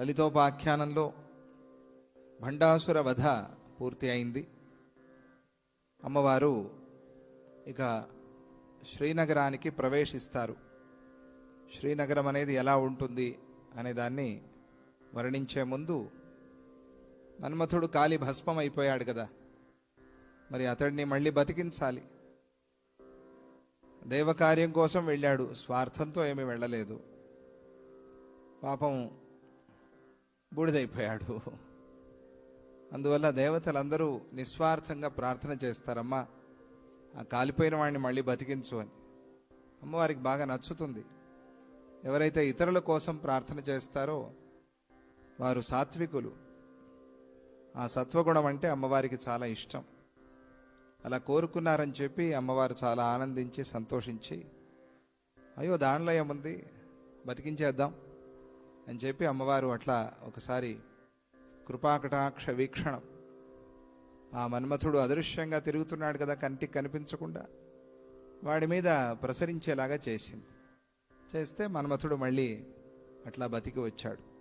లలితోపాఖ్యానంలో భండాసుర వధ పూర్తి అయింది. అమ్మవారు ఇక శ్రీనగరానికి ప్రవేశిస్తారు. శ్రీనగరం అనేది ఎలా ఉంటుంది అనే దాన్ని వర్ణించే ముందు మన్మథుడు కాలి భస్మం అయిపోయాడు కదా. మరి అతడిని మళ్ళీ బతికించాలి. దేవకార్యం కోసం వెళ్ళాడు. స్వార్థంతో ఏమీ వెళ్ళలేదు. పాపం బూడిదైపోయాడు. అందువల్ల దేవతలందరూ నిస్వార్థంగా ప్రార్థన చేస్తారమ్మా ఆ కాలిపోయిన వాడిని మళ్ళీ బతికించు అని. అమ్మవారికి బాగా నచ్చుతుంది. ఎవరైతే ఇతరుల కోసం ప్రార్థన చేస్తారో వారు సాత్వికులు. ఆ సత్వగుణం అంటే అమ్మవారికి చాలా ఇష్టం. అలా కోరుకున్నారని చెప్పి అమ్మవారు చాలా ఆనందించి సంతోషించి అయ్యో దానిలో ఏముంది? బతికించేద్దాం. అని చెప్పి అమ్మవారు అట్లా ఒకసారి కృపాకటాక్ష వీక్షణం. ఆ మన్మథుడు అదృశ్యంగా తిరుగుతున్నాడు కదా కంటికి కనిపించకుండా. వాడి మీద ప్రసరించేలాగా చేసింది. చేస్తే మన్మథుడు మళ్ళీ అట్లా బతికి వచ్చాడు.